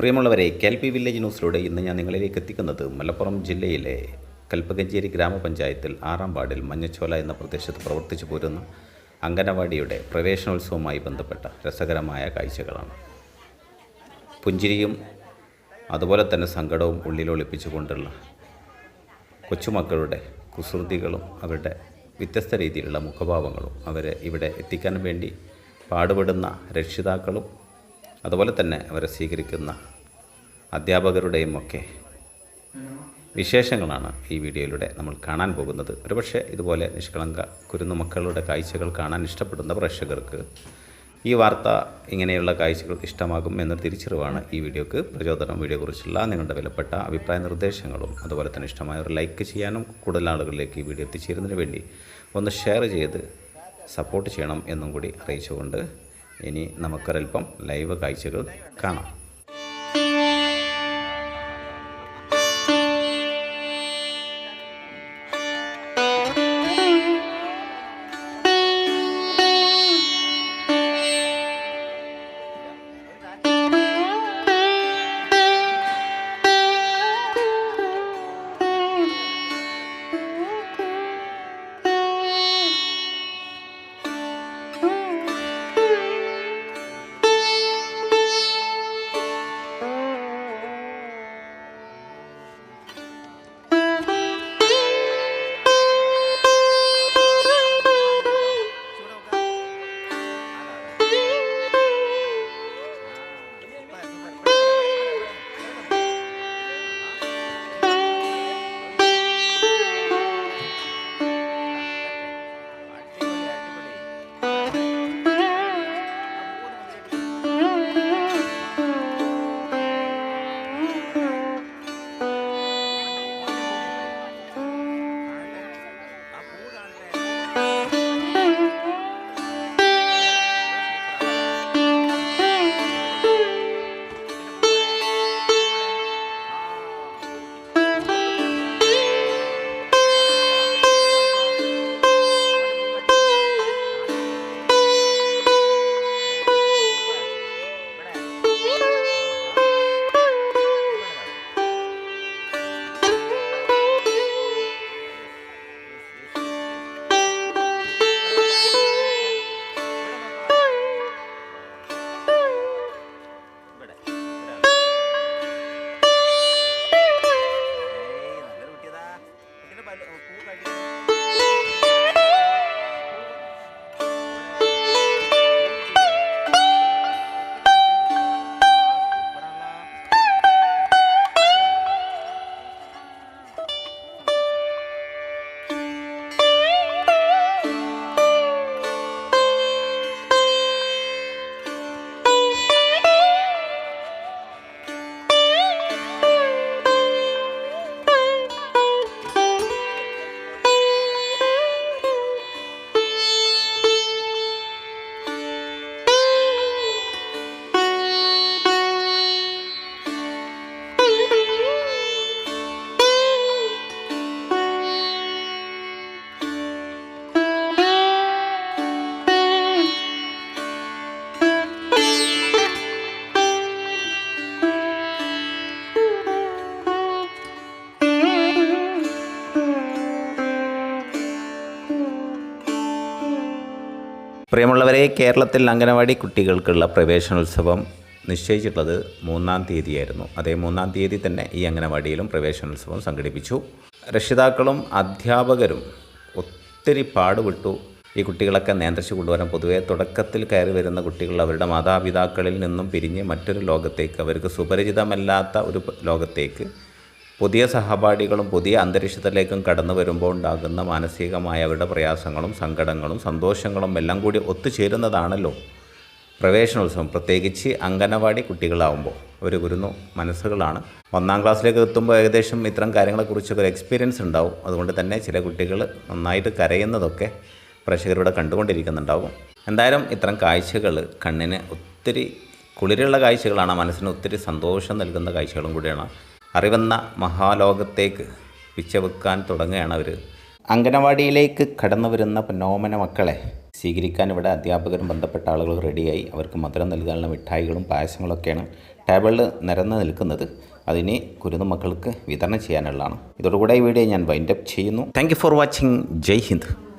പ്രിയമുള്ളവരെ KL P village ന്യൂസിലൂടെ ഇന്ന് ഞാൻ നിങ്ങളിലേക്ക് എത്തിക്കുന്നത് മലപ്പുറം ജില്ലയിലെ കൽപ്പകഞ്ചേരി ഗ്രാമപഞ്ചായത്തിൽ ആറാം വാർഡിൽ മഞ്ഞച്ചോല എന്ന പ്രദേശത്ത് പ്രവർത്തിച്ചു പോരുന്ന അംഗനവാടിയുടെ പ്രവേശനോത്സവവുമായി ബന്ധപ്പെട്ട രസകരമായ കാഴ്ചകളാണ്. പുഞ്ചിരിയും അതുപോലെ തന്നെ സങ്കടവും ഉള്ളിലൊളിപ്പിച്ചുകൊണ്ടുള്ള കൊച്ചുമക്കളുടെ കുസൃതികളും അവരുടെ വ്യത്യസ്ത രീതിയിലുള്ള മുഖഭാവങ്ങളും അവരെ ഇവിടെ എത്തിക്കാൻ വേണ്ടി പാടുപെടുന്ന രക്ഷിതാക്കളും അതുപോലെ തന്നെ അവരെ സ്വീകരിക്കുന്ന അധ്യാപകരുടെയും ഒക്കെ വിശേഷങ്ങളാണ് ഈ വീഡിയോയിലൂടെ നമ്മൾ കാണാൻ പോകുന്നത്. ഒരുപക്ഷെ ഇതുപോലെ നിഷ്കളങ്ക കുരുന്നു മക്കളുടെ കാഴ്ചകൾ കാണാൻ ഇഷ്ടപ്പെടുന്ന പ്രേക്ഷകർക്ക് ഈ വാർത്ത ഇങ്ങനെയുള്ള കാഴ്ചകൾ ഇഷ്ടമാകും എന്ന തിരിച്ചറിവാണ് ഈ വീഡിയോക്ക് പ്രചോദനം. വീഡിയോയെക്കുറിച്ചുള്ള നിങ്ങളുടെ വിലപ്പെട്ട അഭിപ്രായ നിർദ്ദേശങ്ങളും അതുപോലെ തന്നെ ഇഷ്ടമായ ഒരു ലൈക്ക് ചെയ്യാനും കൂടുതൽ ആളുകളിലേക്ക് ഈ വീഡിയോ എത്തിച്ചേരുന്നതിന് വേണ്ടി ഒന്ന് ഷെയർ ചെയ്ത് സപ്പോർട്ട് ചെയ്യണം എന്നും കൂടി അറിയിച്ചുകൊണ്ട് ഇനി നമുക്കൊരൽപ്പം ലൈവ് കാഴ്ചകൾ കാണാം. പ്രിയമുള്ളവരെ കേരളത്തിൽ അംഗനവാടി കുട്ടികൾക്കുള്ള പ്രവേശനോത്സവം നിശ്ചയിച്ചിട്ടുള്ളത് മൂന്നാം തീയതിയായിരുന്നു. അതേ മൂന്നാം തീയതി തന്നെ ഈ അംഗനവാടിയിലും പ്രവേശനോത്സവം സംഘടിപ്പിച്ചു. രക്ഷിതാക്കളും അധ്യാപകരും ഒത്തിരി പാടുപെട്ടു. ഈ കുട്ടികളൊക്കെ നിയന്ത്രിച്ചു കൊണ്ടുവരാൻ പൊതുവെ തുടക്കത്തിൽ കയറി വരുന്ന കുട്ടികൾ അവരുടെ മാതാപിതാക്കളിൽ നിന്നും പിരിഞ്ഞ് മറ്റൊരു ലോകത്തേക്ക് അവർക്ക് സുപരിചിതമല്ലാത്ത ഒരു ലോകത്തേക്ക് പുതിയ സഹപാഠികളും പുതിയ അന്തരീക്ഷത്തിലേക്കും കടന്നു വരുമ്പോൾ ഉണ്ടാകുന്ന മാനസികമായ അവരുടെ പ്രയാസങ്ങളും സങ്കടങ്ങളും സന്തോഷങ്ങളും എല്ലാം കൂടി ഒത്തുചേരുന്നതാണല്ലോ പ്രവേശനോത്സവം. പ്രത്യേകിച്ച് അംഗനവാടി കുട്ടികളാവുമ്പോൾ. അവർ ഗുരുന്നു മനസ്സുകളാണ്. ഒന്നാം ക്ലാസ്സിലേക്ക് എത്തുമ്പോൾ ഏകദേശം ഇത്തരം കാര്യങ്ങളെക്കുറിച്ചൊക്കെ ഒരു എക്സ്പീരിയൻസ് ഉണ്ടാവും. അതുകൊണ്ട് തന്നെ ചില കുട്ടികൾ നന്നായിട്ട് കരയുന്നതൊക്കെ പ്രേക്ഷകരിവിടെ കണ്ടുകൊണ്ടിരിക്കുന്നുണ്ടാവും. എന്തായാലും ഇത്തരം കാഴ്ചകൾ കണ്ണിന് ഒത്തിരി കുളിരുള്ള കാഴ്ചകളാണ് മനസ്സിന് ഒത്തിരി സന്തോഷം നൽകുന്ന കാഴ്ചകളും കൂടിയാണ്. അറിവെന്ന മഹാലോകത്തേക്ക് പിച്ചവെക്കാൻ തുടങ്ങുകയാണ് അവർ അംഗനവാടിയിലേക്ക് കടന്നു വരുന്ന പൊന്നോമന മക്കളെ സ്വീകരിക്കാൻ ഇവിടെ അധ്യാപകരും ബന്ധപ്പെട്ട ആളുകൾ റെഡിയായി. അവർക്ക് മധുരം നൽകാനുള്ള മിഠായികളും പായസങ്ങളൊക്കെയാണ് ടേബിളിൽ നിരന്ന് നിൽക്കുന്നത്. അതിനെ കുരുന്ന മക്കൾക്ക് വിതരണം ചെയ്യാനുള്ളതാണ്. ഇതോടുകൂടെ ഈ വീഡിയോ ഞാൻ വൈൻഡപ്പ് ചെയ്യുന്നു. Thank for watching Jai Hind.